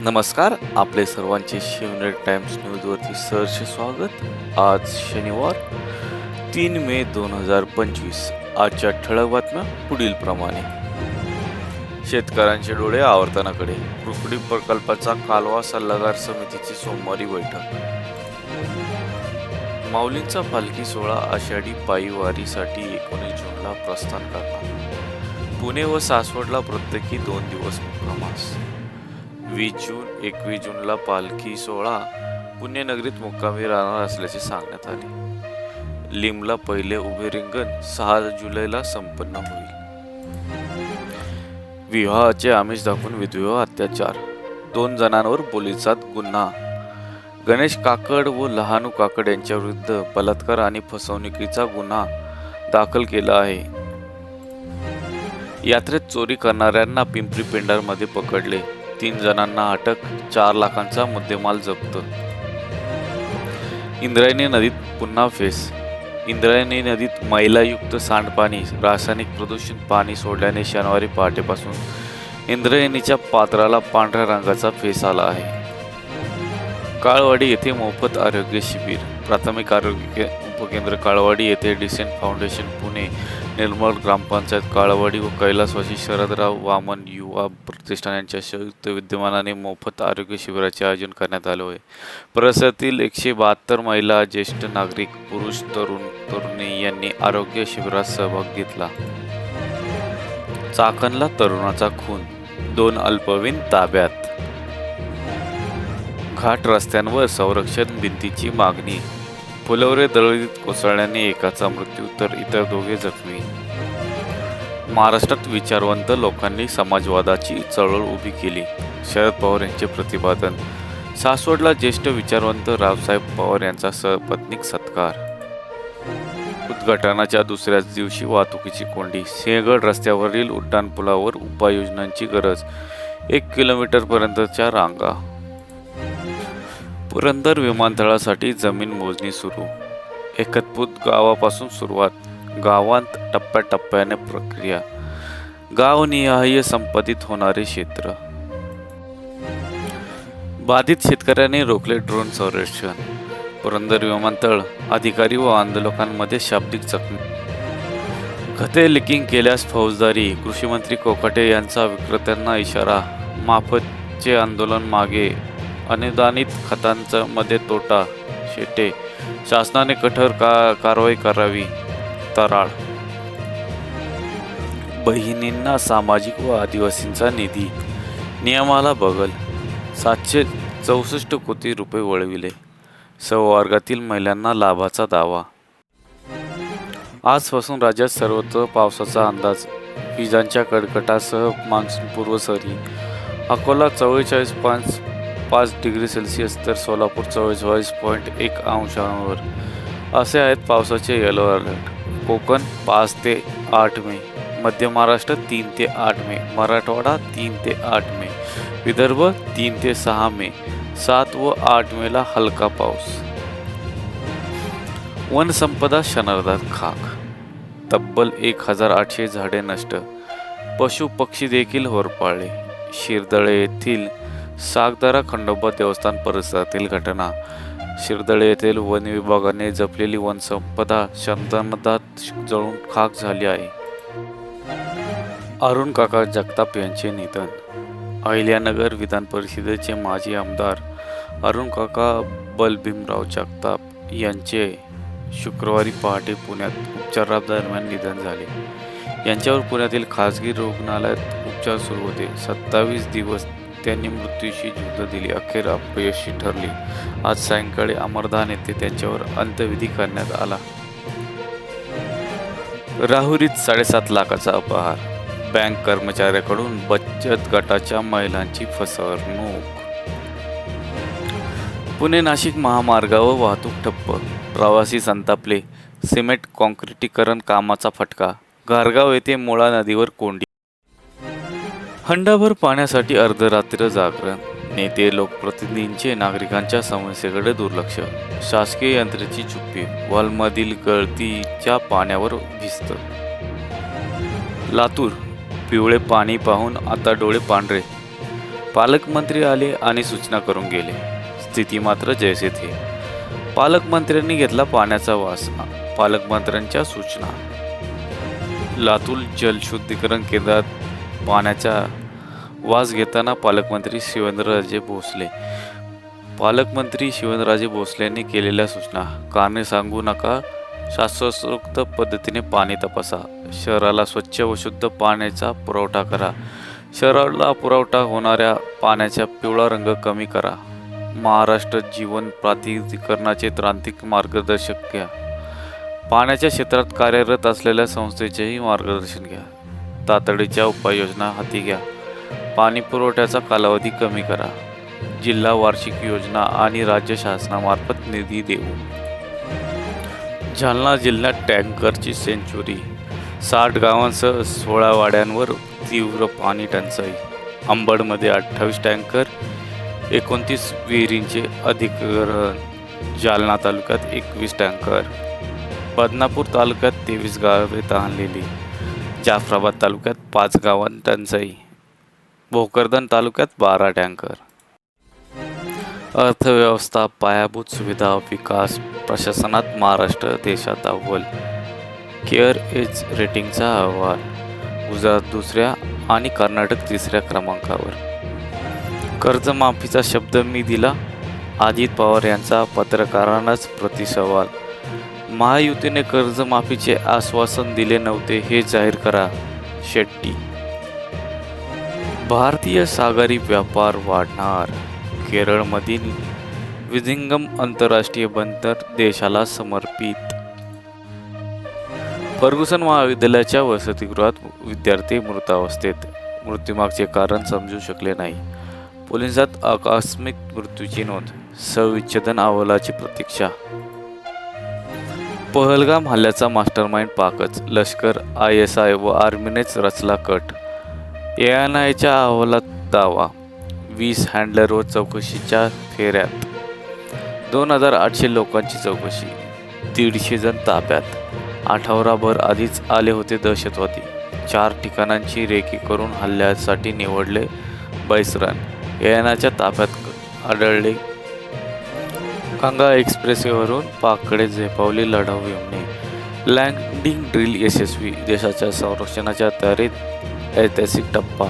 नमस्कार आपले सर्वांचे शिवनेट टाइम्स न्यूजवरती सहर्ष स्वागत. आज शनिवार तीन मे दोन हजार पंचवीस. आजच्या ठळक बातम्या पुढील प्रमाणे. शेतकऱ्यांचे डोळे आवर्तनाकडे. कुकडी प्रकल्पाचा कालवा सल्लागार समितीची सोमवारी बैठक. माऊलींचा पालखी सोहळा आषाढी पायीवारीसाठी एकोणीस जूनला प्रस्थान करणार. पुणे व सासवडला प्रत्येकी दोन दिवस मुक्कामास वीस जून एकवीस जूनला पालखी सोहळा पुण्यनगरीत मुक्कामी राहणार असल्याचे सांगण्यात आले. लिमला पहिले उभे रिंगण सहा जुलैला संपन्न होईल. विवाहाचे आमिष दाखवून विधविवाह अत्याचार. दोन जणांवर पोलिसात गुन्हा. गणेश काकड व लहानू काकड यांच्याविरुद्ध बलात्कार आणि फसवणुकीचा गुन्हा दाखल केला आहे. यात्रेत चोरी करणाऱ्यांना पिंपरी पेंढारमध्ये पकडले. तीन जणांना अटक चार लाखांचा मुद्देमाल जप्त. इंद्रायणी नदीत पुन्हा फेस. इंद्रायणी नदीत मैलायुक्त सांडपाणी रासायनिक प्रदूषित पाणी सोडल्याने शनिवारी पहाटेपासून इंद्रायणीच्या पात्राला पांढऱ्या रंगाचा फेस आला आहे. काळवाडी येथे मोफत आरोग्य शिबिर. प्राथमिक आरोग्य उपकेंद्र काळवाडी येथे डिसेंट फाउंडेशन पुणे. निर्मळ ग्रामपंचायत काळवाडी व कैलासवासी शरदराव वामन युवा प्रतिष्ठान यांच्या संयुक्त विद्यमानाने मोफत आरोग्य शिबिराचे आयोजन करण्यात आले होते. परिसरातील एकशे बहात्तर महिला ज्येष्ठ नागरिक पुरुष तरुण तरुणी यांनी आरोग्य शिबिरात सहभाग घेतला. चाकणला तरुणाचा खून दोन अल्पवीन ताब्यात. घाट रस्त्यांवर संरक्षण भिंतीची मागणी फुलवरे दळवीत कोसळल्याने एकाचा मृत्यू तर इतर दोघे जखमी. महाराष्ट्रात विचारवंत लोकांनी समाजवादाची चळवळ उभी केली. शरद पवार यांचे प्रतिपादन. सासवडला ज्येष्ठ विचारवंत रावसाहेब पवार यांचा सहपत्नीक सत्कार. उद्घाटनाच्या दुसऱ्याच दिवशी वाहतुकीची कोंडी. सिंहगड रस्त्यावरील उड्डाणपुलावर उपाययोजनांची गरज. एक किलोमीटरपर्यंतच्या रांगा. पुरंदर विमानतळासाठी जमीन मोजणी सुरू. एकतपूत गावापासून सुरुवात गावांत टप्प्याटप्प्याने प्रक्रिया. गावनिहाय संपादित होणारे क्षेत्र. बाधित शेतकऱ्यांनी रोखले ड्रोन संरक्षण. पुरंदर विमानतळ अधिकारी व आंदोलकांमध्ये शाब्दिक जखमी. खते लिकिंग केल्यास फौजदारी कृषीमंत्री कोकाटे यांचा विक्रेत्यांना इशारा माफतचे आंदोलन मागे. अनुदानित खतांचा मध्ये तोटा शेटे. शासनाने कठोर का कारवाई करावी तराळ. बहिणींना सामाजिक व आदिवासींचा निधी. नियमाला बगल. सातशे चौसष्ट कोटी रुपये वळविले. सहवर्गातील महिलांना लाभाचा दावा. आजपासून राज्यात सर्वत्र पावसाचा अंदाज. विजांच्या कडकटासह मान्सूनपूर्व सरी अकोला चव्वेचाळीस पाच पाच डिग्री सेल्सिअस तर सोलापूर चव्वेचाळीस पॉईंट एक अंशांवर असे आहेत पावसाचे येलो अलर्ट कोकण पाच ते आठ मे. मध्य महाराष्ट्र तीन ते आठ मे. मराठवाडा तीन ते आठ मे. विदर्भ तीन ते सहा मे. सात व आठ मेला हलका पाऊस. वनसंपदा क्षणार्धात खाक. तब्बल एक हजार आठशे झाडे नष्ट. पशु पक्षी देखील होरपाळले. शिरदळे येथील सागदारा खंडोबा देवस्थान परिसरातील घटना. शिरदळे येथील वन विभागाने जपलेली वनसंपदा क्षणार्धात जळून खाक झाली आहे. अरुण काका जगताप यांचे निधन. अहिल्यानगर विधान परिषदेचे माजी आमदार अरुण काका बलभीमराव जगताप यांचे शुक्रवारी पहाटे पुण्यात उपचारादरम्यान निधन झाले. यांच्यावर पुण्यातील खासगी रुग्णालयात उपचार सुरू होते. सत्तावीस दिवस त्यांनी मृत्यूशी झुंज दिली. अखेर अपयशी ठरली. आज सायंकाळी अमरधान येथे त्यांच्यावर अंत्यविधी करण्यात आला. राहुरीत साडेसात लाखाचा अपहार. बँक कर्मचाऱ्याकडून बचत गटाच्या महिलांची फसवणूक. पुणे नाशिक महामार्गावर वाहतूक ठप्प. प्रवासी संतापले. सिमेंट कॉन्क्रिटीकरण कामाचा फटका. घारगाव येथे मुळा नदीवर कोंडी. हंडाभर पाण्यासाठी अर्धरात्र जागरण. नेते लोकप्रतिनिधींचे नागरिकांच्या समस्येकडे दुर्लक्ष. शासकीय यंत्रेची चुप्पी वॉलमधील गळतीच्या पाण्यावर भिस्त. लातूर पिवळे पाणी पाहून आता डोळे पांढरे. पालकमंत्री आले आणि सूचना करून गेले. स्थिती मात्र जैसे थे. पालकमंत्र्यांनी घेतला पाण्याचा वास पालकमंत्र्यांच्या सूचना. लातूर जलशुद्धीकरण केंद्रात पाण्याच्या वास घेताना पालकमंत्री शिवेंद्रराजे भोसले. पालकमंत्री शिवेंद्रराजे भोसलेंनी केलेल्या सूचना. कारणे सांगू नका. शास्त्रोक्त पद्धतीने पाणी तपासा. शहराला स्वच्छ व शुद्ध पाण्याचा पुरवठा करा. शहराला पुरवठा होणाऱ्या पाण्याचा पिवळा रंग कमी करा. महाराष्ट्र जीवन प्राधिकरणाचे तांत्रिक मार्गदर्शक घ्या. पाण्याच्या क्षेत्रात कार्यरत असलेल्या संस्थेचेही मार्गदर्शन घ्या. तातडीच्या उपाययोजना हाती घ्या. पाणी पुरवठ्याचा कालावधी कमी करा. जिल्हा वार्षिक योजना आणि राज्य शासनामार्फत निधी देऊ. जालना जिल्ह्यात टँकरची सेंचुरी. साठ गावांसह सोळा वाड्यांवर तीव्र पाणी टंचाई. अंबडमध्ये अठ्ठावीस टँकर एकोणतीस विहिरींचे अधिग्रहण. जालना तालुक्यात एकवीस टँकर. बदनापूर तालुक्यात तेवीस गावे तहानलेली. जाफराबाद तालुक्यात पाच गावांत टंचाई. भोकरदन तालुक्यात बारा टँकर. अर्थव्यवस्था पायाभूत सुविधा विकास प्रशासनात महाराष्ट्र देशात अव्वल. केअर एज रेटिंगचा अहवाल गुजरात दुसऱ्या आणि कर्नाटक तिसऱ्या क्रमांकावर. कर्जमाफीचा शब्द मी दिला अजित पवार यांचा पत्रकारांनाच प्रतिसवाल. महायुतीने कर्जमाफीचे आश्वासन दिले नव्हते हे जाहीर करा शेट्टी. भारतीय सागरी व्यापार वाढणार. केरळमधील विधिंगम आंतरराष्ट्रीय बंदर देशाला समर्पित. फर्गुसन महाविद्यालयाच्या वसतिगृहात विद्यार्थी मृतावस्थेत. मृत्यूमागचे कारण समजू शकले नाही. पोलिसात आकस्मिक मृत्यूची नोंद. सविच्छेदन अहवालाची प्रतीक्षा. पहलगाम हल्ल्याचा मास्टरमाइंड पाकच. लष्कर आय एस आय व आर्मीनेच रचला कट. एन आयच्या अहवालात दावा वीस हँडलरवर चौकशीच्या फेऱ्यात. दोन हजार आठशे लोकांची चौकशी दीडशे जण ताब्यात. आठवडाभर आधीच आले होते दहशतवादी. चार ठिकाणांची रेकी करून हल्ल्यासाठी निवडले बैसरन. एनाच्या ताब्यात आढळले. गंगा एक्सप्रेसवेवरून पाकडे झेपावली लढाऊ विमने. लँडिंग ड्रिल यशस्वी देशाच्या संरक्षणाच्या तयारीत ऐतिहासिक टप्पा.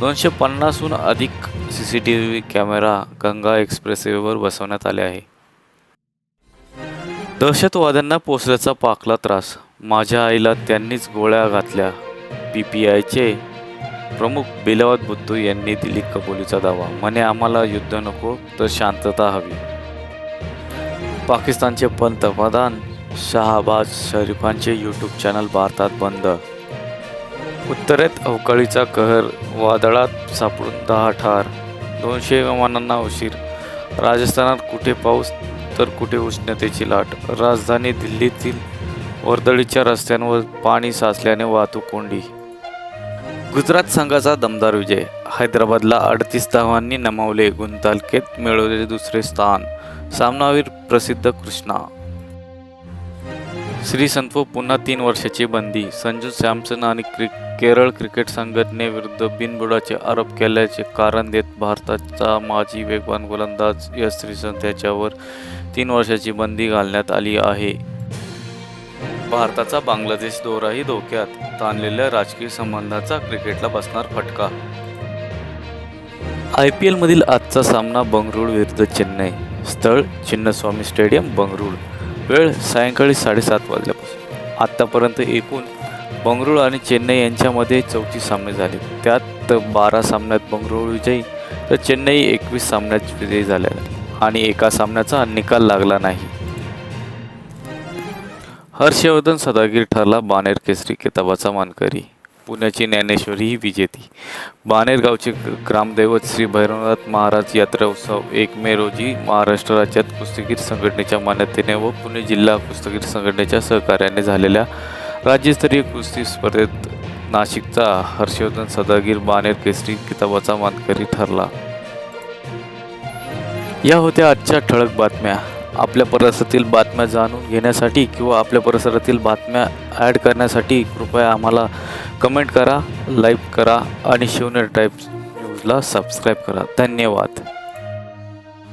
दोनशे पन्नासहून अधिक C C T V camera Ganga एक्सप्रेसवेवर बसवण्यात आले आहे. दहशतवाद्यांना पोचल्याचा पाकला त्रास. माझ्या आईला त्यांनीच गोळ्या घातल्या. पी पी आयचे प्रमुख बिलावत बुद्धू यांनी दिली कबुलीचा दावा. म्हणे आम्हाला युद्ध नको तर शांतता हवी. पाकिस्तानचे पंतप्रधान शहाबाज शरीफांचे यूट्यूब चॅनल भारतात बंद. उत्तरेत अवकाळीचा कहर वादळात सापडून दहा ठार दोनशे विमानांना उशीर. राजस्थानात कुठे पाऊस तर कुठे उष्णतेची लाट? राजधानी दिल्लीतील वर्दळीच्या रस्त्यांवर पाणी साचल्याने वाहतूक कोंडी. गुजरात संघाचा दमदार विजय. हैदराबादला अडतीस धावांनी नमावले गुंतालकेत मिळवले दुसरे स्थान. सामनावीर प्रसिद्ध कृष्णा. श्री संतो पुन्हा तीन वर्षाची बंदी. संजू सॅमसन आणि क्रि केरळ क्रिकेट संघटनेविरुद्ध बिनबुडाचे आरोप केल्याचे कारण देत भारताचा माजी वेगवान गोलंदाज यश श्रीसंत याच्यावर तीन वर्षाची बंदी घालण्यात आली आहे. भारताचा बांगलादेश दौराही धोक्यात. ताणलेल्या राजकीय संबंधाचा क्रिकेटला बसणार फटका. आय पी एलमधील आजचा सामना बंगळुरू विरुद्ध चेन्नई. स्थळ चिन्नस्वामी स्टेडियम बंगळुरू वेळ सायंकाळी साडेसात वाजल्यापासून. आत्तापर्यंत एकूण बंगळुरू आणि चेन्नई यांच्यामध्ये चौथी सामने झाले. त्यात बारा सामन्यात बंगळुरू विजयी तर चेन्नई एकवीस सामन्यात विजयी झाल्या आणि एका सामन्याचा निकाल लागला नाही. हर्षवर्धन सदागीर ठरला बानेर केसरी किताबाचा मानकरी. पुण्याची ज्ञानेश्वरी ही विजेती. बाणेरगावचे ग्रामदैवत श्री भैरवनाथ महाराज यात्रा उत्सव एक मे रोजी महाराष्ट्र राज्यात कुस्तीगीर संघटनेच्या मान्यतेने व पुणे जिल्हा कुस्तीगीर संघटनेच्या सहकार्याने झालेल्या राज्यस्तरीय कुस्ती स्पर्धेत नाशिकचा हर्षवर्धन सदागीर बानेर केसरी किताबाचा मानकरी ठरला. या होत्या आजच्या ठळक बातम्या. आपल्या परिसरातील बातम्या जाणून घेण्यासाठी किंवा आपल्या परिसरातील बातम्या ॲड करण्यासाठी कृपया आम्हाला कमेंट करा लाईक करा आणि शिवनेर टाईप्स न्यूजला सबस्क्राईब करा. धन्यवाद.